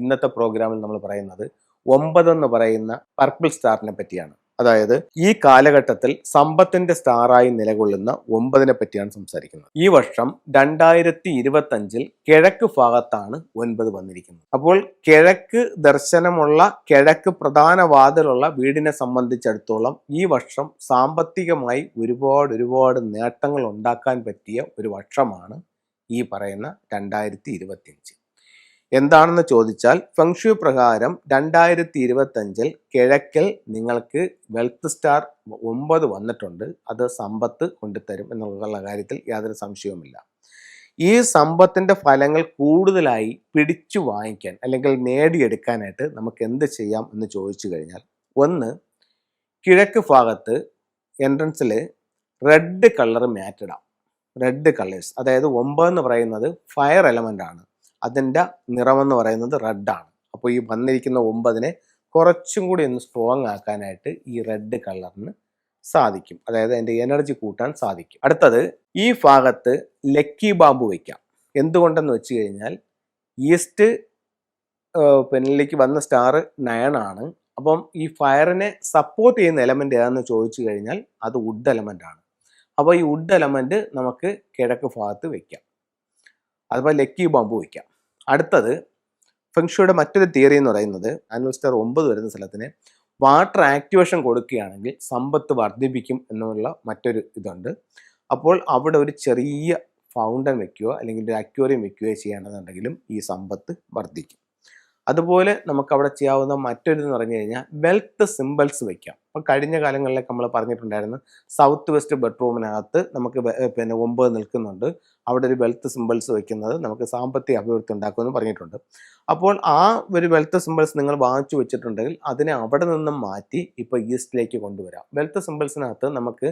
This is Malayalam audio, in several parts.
ഇന്നത്തെ പ്രോഗ്രാമിൽ നമ്മൾ പറയുന്നത് ഒമ്പത് എന്ന് പറയുന്ന പർപ്പിൾ സ്റ്റാറിനെ പറ്റിയാണ്. അതായത് ഈ കാലഘട്ടത്തിൽ സമ്പത്തിന്റെ സ്റ്റാറായി നിലകൊള്ളുന്ന ഒമ്പതിനെ പറ്റിയാണ് സംസാരിക്കുന്നത്. ഈ വർഷം രണ്ടായിരത്തി ഇരുപത്തി കിഴക്ക് ഭാഗത്താണ് ഒൻപത് വന്നിരിക്കുന്നത്. അപ്പോൾ കിഴക്ക് ദർശനമുള്ള കിഴക്ക് പ്രധാന വാതിലുള്ള വീടിനെ സംബന്ധിച്ചിടത്തോളം ഈ വർഷം സാമ്പത്തികമായി ഒരുപാട് ഒരുപാട് നേട്ടങ്ങൾ ഉണ്ടാക്കാൻ പറ്റിയ ഒരു വർഷമാണ് ഈ പറയുന്ന രണ്ടായിരത്തി ഇരുപത്തിയഞ്ച് എന്താണെന്ന് ചോദിച്ചാൽ ഫെങ്ഷു പ്രകാരം രണ്ടായിരത്തി ഇരുപത്തഞ്ചിൽ കിഴക്കൽ നിങ്ങൾക്ക് വെൽത്ത് സ്റ്റാർ ഒമ്പത് വന്നിട്ടുണ്ട്. അത് സമ്പത്ത് കൊണ്ടുതരും എന്നുള്ള കാര്യത്തിൽ യാതൊരു സംശയവുമില്ല. ഈ സമ്പത്തിന്റെ ഫലങ്ങൾ കൂടുതലായി പിടിച്ചു വാങ്ങിക്കാൻ അല്ലെങ്കിൽ നേടിയെടുക്കാനായിട്ട് നമുക്ക് എന്ത് ചെയ്യാം എന്ന് ചോദിച്ചു കഴിഞ്ഞാൽ ഒന്ന് കിഴക്ക് ഭാഗത്ത് എൻട്രൻസിൽ റെഡ് കളർ മാറ്റിടാം റെഡ് കളേഴ്സ് അതായത് ഒമ്പത് എന്ന് പറയുന്നത് ഫയർ എലമെന്റ് ആണ്. അതിന്റെ നിറമെന്ന് പറയുന്നത് റെഡാണ് അപ്പോൾ ഈ വന്നിരിക്കുന്ന ഒമ്പതിനെ കുറച്ചും കൂടി ഒന്ന് സ്ട്രോങ് ആക്കാനായിട്ട് ഈ റെഡ് കളറിന് സാധിക്കും. അതായത് അതിന്റെ എനർജി കൂട്ടാൻ സാധിക്കും. അടുത്തത് ഈ ഭാഗത്ത് ലക്കി ബാമ്പു വയ്ക്കാം എന്തുകൊണ്ടെന്ന് വെച്ച് കഴിഞ്ഞാൽ ഈസ്റ്റ് പെനലിലേക്ക് വന്ന സ്റ്റാർ നയണാണ് അപ്പം ഈ ഫയറിനെ സപ്പോർട്ട് ചെയ്യുന്ന എലമെന്റ് ഏതാണെന്ന് ചോദിച്ചു കഴിഞ്ഞാൽ അത് വുഡ് എലമെന്റ് ആണ്. അപ്പോൾ ഈ വുഡ് എലമെന്റ് നമുക്ക് കിഴക്ക് ഭാഗത്ത് വയ്ക്കാം അതുപോലെ ലക്കി ബാമ്പു വയ്ക്കാം അടുത്തത് ഫെങ്ഷുയുടെ മറ്റൊരു തിയറി എന്ന് പറയുന്നത് ആനുവൽ സ്റ്റാർ ഒമ്പത് വരുന്ന സ്ഥലത്തിന് വാട്ടർ ആക്ടിവേഷൻ കൊടുക്കുകയാണെങ്കിൽ സമ്പത്ത് വർദ്ധിപ്പിക്കും എന്നുള്ള മറ്റൊരു ഇതുണ്ട്. അപ്പോൾ അവിടെ ഒരു ചെറിയ ഫൗണ്ടൻ വെക്കുകയോ അല്ലെങ്കിൽ ഒരു അക്വേറിയം വെക്കുകയോ ചെയ്യണമെന്നുണ്ടെങ്കിലും ഈ സമ്പത്ത് വർദ്ധിക്കും. അതുപോലെ നമുക്ക് അവിടെ ചെയ്യാവുന്ന മറ്റൊരു എന്ന് പറഞ്ഞു കഴിഞ്ഞാൽ വെൽത്ത് സിമ്പിൾസ് വെക്കാം. ഇപ്പം കഴിഞ്ഞ കാലങ്ങളിലൊക്കെ നമ്മൾ പറഞ്ഞിട്ടുണ്ടായിരുന്നു സൗത്ത് വെസ്റ്റ് ബെഡ്റൂമിനകത്ത് നമുക്ക് പിന്നെ ഒമ്പത് നിൽക്കുന്നുണ്ട്. അവിടെ ഒരു വെൽത്ത് സിമ്പിൾസ് വെക്കുന്നത് നമുക്ക് സാമ്പത്തിക അഭിവൃദ്ധി ഉണ്ടാക്കുമെന്ന് പറഞ്ഞിട്ടുണ്ട്. അപ്പോൾ ആ ഒരു വെൽത്ത് സിമ്പിൾസ് നിങ്ങൾ വാങ്ങിച്ചു വെച്ചിട്ടുണ്ടെങ്കിൽ അതിനെ അവിടെ നിന്നും മാറ്റി ഇപ്പോൾ ഈസ്റ്റിലേക്ക് കൊണ്ടുവരാം. വെൽത്ത് സിമ്പിൾസിനകത്ത് നമുക്ക്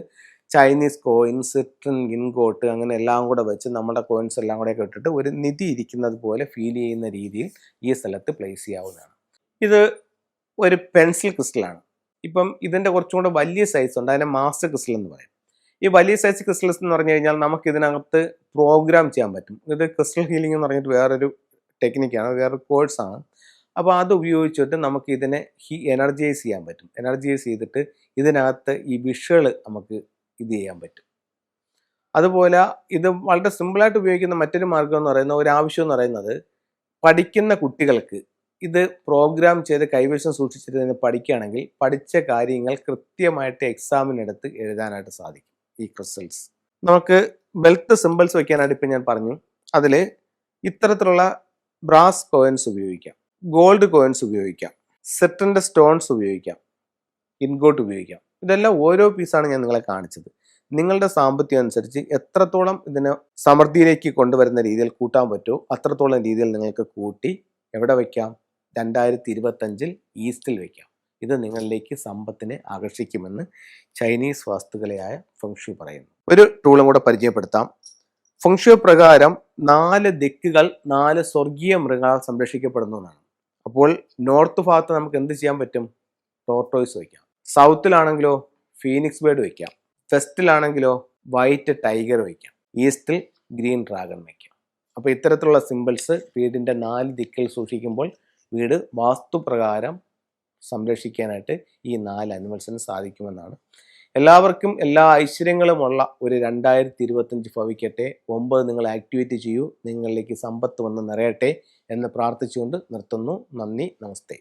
ചൈനീസ് കോയിൻസ് ട്രിൻ ഇൻകോട്ട് അങ്ങനെ എല്ലാം കൂടെ വെച്ച് നമ്മുടെ കോയിൻസ് എല്ലാം കൂടെ ഇട്ടിട്ട് ഒരു നിധി ഇരിക്കുന്നത് പോലെ ഫീൽ ചെയ്യുന്ന രീതിയിൽ ഈ സ്ഥലത്ത് പ്ലേസ് ചെയ്യാവുന്നതാണ്. ഇത് ഒരു പെൻസിൽ ക്രിസ്റ്റലാണ് ഇപ്പം ഇതിന്റെ കുറച്ചും കൂടെ വലിയ സൈസ് ഉണ്ട്. അതിനെ മാസ്റ്റർ ക്രിസ്റ്റൽ എന്ന് പറയും. ഈ വലിയ സൈസ് ക്രിസ്റ്റൽസ് എന്ന് പറഞ്ഞു കഴിഞ്ഞാൽ നമുക്ക് ഇതിനകത്ത് പ്രോഗ്രാം ചെയ്യാൻ പറ്റും. ഇത് ക്രിസ്റ്റൽ ഹീലിംഗ് എന്ന് പറഞ്ഞിട്ട് വേറൊരു ടെക്നിക്കാണ് വേറൊരു കോഴ്സാണ് അപ്പോൾ അത് ഉപയോഗിച്ചിട്ട് നമുക്ക് ഇതിനെ ഹീ എനർജൈസ് ചെയ്യാൻ പറ്റും. എനർജൈസ് ചെയ്തിട്ട് ഇതിനകത്ത് ഈ വിഷ്വൽ നമുക്ക് ഇത് ചെയ്യാൻ പറ്റും. അതുപോലെ ഇത് വളരെ സിമ്പിളായിട്ട് ഉപയോഗിക്കുന്ന മറ്റൊരു മാർഗം എന്ന് പറയുന്ന ഒരു ആവശ്യം എന്ന് പറയുന്നത് പഠിക്കുന്ന കുട്ടികൾക്ക് ഇത് പ്രോഗ്രാം ചെയ്ത് കൈവശം സൂക്ഷിച്ചിട്ട് തന്നെ പഠിക്കുകയാണെങ്കിൽ പഠിച്ച കാര്യങ്ങൾ കൃത്യമായിട്ട് എക്സാമിനെടുത്ത് എഴുതാനായിട്ട് സാധിക്കും ഈ ക്രിസ്റ്റൽസ് നമുക്ക് ബെൽത്ത് സിമ്പിൾസ് വയ്ക്കാനായിട്ട് ഇപ്പം ഞാൻ പറഞ്ഞു. അതിൽ ഇത്തരത്തിലുള്ള ബ്രാസ് കോയിൻസ് ഉപയോഗിക്കാം ഗോൾഡ് കോയിൻസ് ഉപയോഗിക്കാം സെറ്റിന്റെ സ്റ്റോൺസ് ഉപയോഗിക്കാം ഇൻഗോട്ട് ഉപയോഗിക്കാം. ഇതെല്ലാം ഓരോ പീസാണ് ഞാൻ നിങ്ങളെ കാണിച്ചത്. നിങ്ങളുടെ സാമ്പത്തികം അനുസരിച്ച് എത്രത്തോളം ഇതിനെ സമൃദ്ധിയിലേക്ക് കൊണ്ടുവരുന്ന രീതിയിൽ കൂട്ടാൻ പറ്റുമോ അത്രത്തോളം രീതിയിൽ നിങ്ങൾക്ക് കൂട്ടി എവിടെ വയ്ക്കാം രണ്ടായിരത്തി ഇരുപത്തഞ്ചിൽ ഈസ്റ്റിൽ വയ്ക്കാം ഇത് നിങ്ങളിലേക്ക് സമ്പത്തിനെ ആകർഷിക്കുമെന്ന് ചൈനീസ് വാസ്തുകലയായ ഫെങ്ഷു പറയുന്നു. ഒരു ടൂളും കൂടെ പരിചയപ്പെടുത്താം. ഫെങ്ഷു പ്രകാരം നാല് ദിക്കുകൾ നാല് സ്വർഗീയ മൃഗങ്ങളാൽ സംരക്ഷിക്കപ്പെടുന്നതാണ് അപ്പോൾ നോർത്ത് ഭാഗത്ത് നമുക്ക് എന്ത് ചെയ്യാൻ പറ്റും? ടോർട്ടോയ്സ് വയ്ക്കാം. സൗത്തിലാണെങ്കിലോ ഫീനിക്സ് ബേർഡ് വയ്ക്കാം. വെസ്റ്റിലാണെങ്കിലോ വൈറ്റ് ടൈഗർ വയ്ക്കാം. ഈസ്റ്റിൽ ഗ്രീൻ ഡ്രാഗൺ വയ്ക്കാം. അപ്പോൾ ഇത്തരത്തിലുള്ള സിമ്പിൾസ് വീടിന്റെ നാല് ദിക്കിൽ സൂക്ഷിക്കുമ്പോൾ വീട് വാസ്തുപ്രകാരം സംരക്ഷിക്കാനായിട്ട് ഈ നാല് അനിമൽസിന് സാധിക്കുമെന്നാണ്. എല്ലാവർക്കും എല്ലാ ഐശ്വര്യങ്ങളുമുള്ള ഒരു രണ്ടായിരത്തി ഇരുപത്തഞ്ച് ഭവിക്കട്ടെ. ഒമ്പത് നിങ്ങൾ ആക്ടിവേറ്റ് ചെയ്യൂ. നിങ്ങളിലേക്ക് സമ്പത്ത് വന്ന് നിറയട്ടെ എന്ന് പ്രാർത്ഥിച്ചുകൊണ്ട് നിർത്തുന്നു. നന്ദി നമസ്തേ.